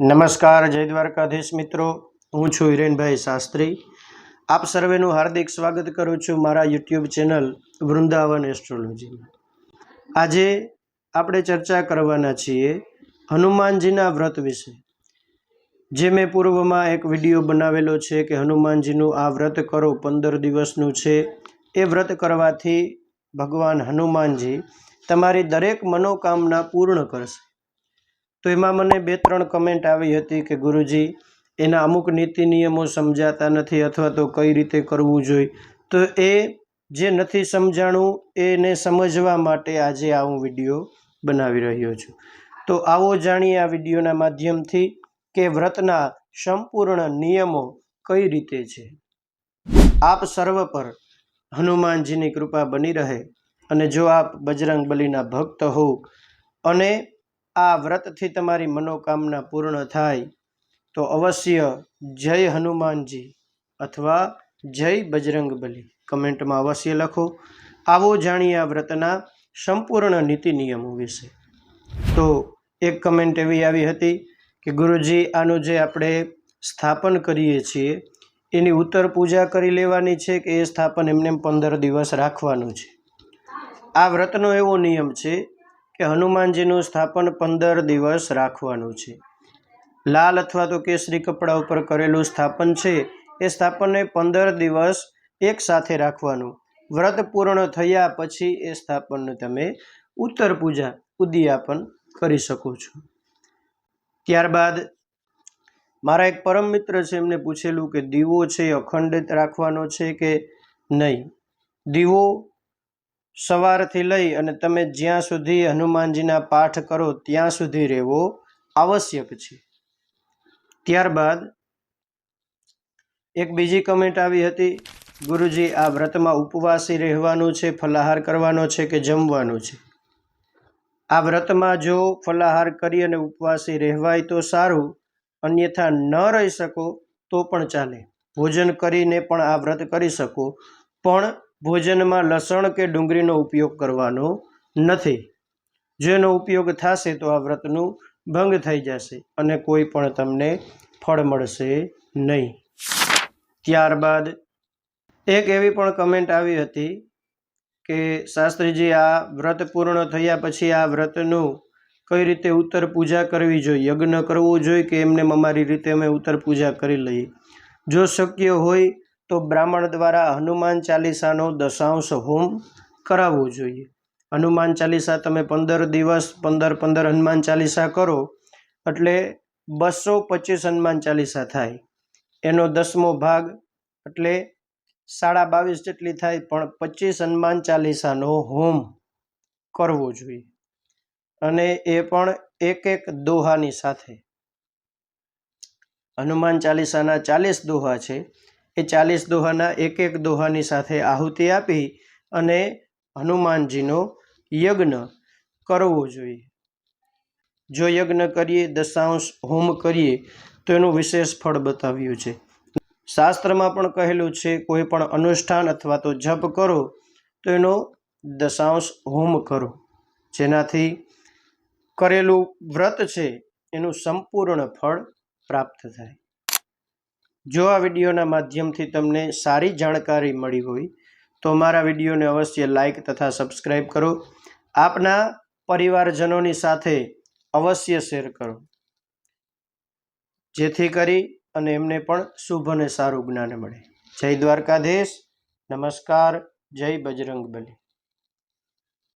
નમસ્કાર, જય દ્વારકાધીશ મિત્રો. હું છું હિરેનભાઈ શાસ્ત્રી. આપ સર્વેનું હાર્દિક સ્વાગત કરું છું મારા યુટ્યુબ ચેનલ વૃંદાવન એસ્ટ્રોલોજીમાં. આજે આપણે ચર્ચા કરવાના છીએ હનુમાનજીના વ્રત વિશે. જે મેં પૂર્વમાં એક વીડિયો બનાવેલો છે કે હનુમાનજીનું આ વ્રત કરો, પંદર દિવસનું છે. એ વ્રત કરવાથી ભગવાન હનુમાનજી તમારી દરેક મનોકામના પૂર્ણ કરશે. તો એમાં મને બે ત્રણ કમેન્ટ આવી હતી કે ગુરુજી, એના અમુક નીતિ નિયમો સમજાતા નથી અથવા તો કઈ રીતે કરવું જોઈએ? તો એ જે નથી સમજાણું, એને સમજવા માટે આજે આ હું વીડિયો બનાવી રહ્યો છું. તો આવો જાણીએ આ વિડીયોના માધ્યમથી કે વ્રતના સંપૂર્ણ નિયમો કઈ રીતે છે. આપ સર્વ પર હનુમાનજીની કૃપા બની રહે અને જો આપ બજરંગ બલીના ભક્ત હો અને આ વ્રતથી તમારી મનોકામના પૂર્ણ થાય, તો અવશ્ય જય હનુમાનજી અથવા જય બજરંગબલી કમેન્ટમાં અવશ્ય લખો. આવો જાણીએ આ વ્રતના સંપૂર્ણ નીતિ નિયમો વિશે. તો એક કમેન્ટ એવી આવી હતી કે ગુરુજી, આનું જે આપણે સ્થાપન કરીએ છીએ, એની ઉત્તર પૂજા કરી લેવાની છે કે એ સ્થાપન એમને એમ પંદર દિવસ રાખવાનું છે? આ વ્રતનો એવો નિયમ છે કે હનુમાનજીનું સ્થાપન પંદર દિવસ રાખવાનું છે. લાલ અથવા તો કેસરી કપડા ઉપર કરેલું સ્થાપન છે, એ સ્થાપનને પંદર દિવસ એક સાથે રાખવાનું. વ્રત પૂર્ણ થયા પછી એ સ્થાપનને તમે ઉત્તર પૂજા, ઉદ્યાપન કરી શકો છો. ત્યારબાદ મારા એક પરમ મિત્ર છે, એમને પૂછેલું કે દીવો છે, અખંડિત રાખવાનો છે કે નહીં? દીવો સવારથી લઈ અને તમે જ્યાં સુધી હનુમાનજીના પાઠ કરો ત્યાં સુધી રહેવો આવશ્યક છે. ત્યારબાદ એક બીજી કમેન્ટ આવી હતી, ગુરુજી, આ વ્રતમાં ઉપવાસી રહેવાનું છે, ફલાહાર કરવાનો છે કે જમવાનું છે? આ વ્રતમાં જો ફલાહાર કરી અને ઉપવાસી રહેવાય તો સારું, અન્યથા ન રહી શકો તો પણ ચાલે. ભોજન કરીને પણ આ વ્રત કરી શકો, પણ ભોજનમાં લસણ કે ડુંગળીનો ઉપયોગ કરવાનો નથી. જેનો ઉપયોગ થશે તો આ વ્રતનું ભંગ થઈ જશે અને કોઈ પણ તમને ફળ મળશે નહીં. ત્યારબાદ એક એવી પણ કમેન્ટ આવી હતી કે શાસ્ત્રીજી, આ વ્રત પૂર્ણ થયા પછી આ વ્રતનું કઈ રીતે ઉત્તર પૂજા કરવી જોઈએ? યજ્ઞ કરવો જોઈએ કે એમને અમારી રીતે અમે ઉત્તર પૂજા કરી લઈએ? જો શક્ય હોય તો બ્રાહ્મણ દ્વારા હનુમાન ચાલીસાનો દશાંશ હોમ કરાવવો જોઈએ. હનુમાન ચાલીસા તમે પંદર દિવસ પંદર પંદર હનુમાન ચાલીસા કરો, એટલે બસો પચીસ હનુમાન ચાલીસા થાય. એનો દસમો ભાગ, એટલે સાડા બાવીસ જેટલી થાય, પણ પચીસ હનુમાન ચાલીસાનો હોમ કરવો જોઈએ. અને એ પણ એક એક દોહાની સાથે. હનુમાન ચાલીસાના ચાલીસ દોહા છે. એ ચાલીસ દોહાના એક એક દોહાની સાથે આહુતિ આપી અને હનુમાનજીનો યજ્ઞ કરવો જોઈએ. જો યજ્ઞ કરીએ, દશાંશ હોમ કરીએ, તો એનું વિશેષ ફળ બતાવ્યું છે. શાસ્ત્રમાં પણ કહેલું છે, કોઈ પણ અનુષ્ઠાન અથવા તો જપ કરો, તો એનો દશાંશ હોમ કરો. જેનાથી કરેલું વ્રત છે, એનું સંપૂર્ણ ફળ પ્રાપ્ત થાય. જો આ વિડીયોના માધ્યમથી તમને સારી જાણકારી મળી હોય, તો મારા વિડીયોને અવશ્ય લાઈક તથા સબસ્ક્રાઈબ કરો. આપના પરિવારજનોની સાથે અવશ્ય શેર કરો. જેથી કરી અને એમને પણ શુભ અને સારું જ્ઞાન મળે. જય દ્વારકાધીશ. નમસ્કાર. જય બજરંગ બલી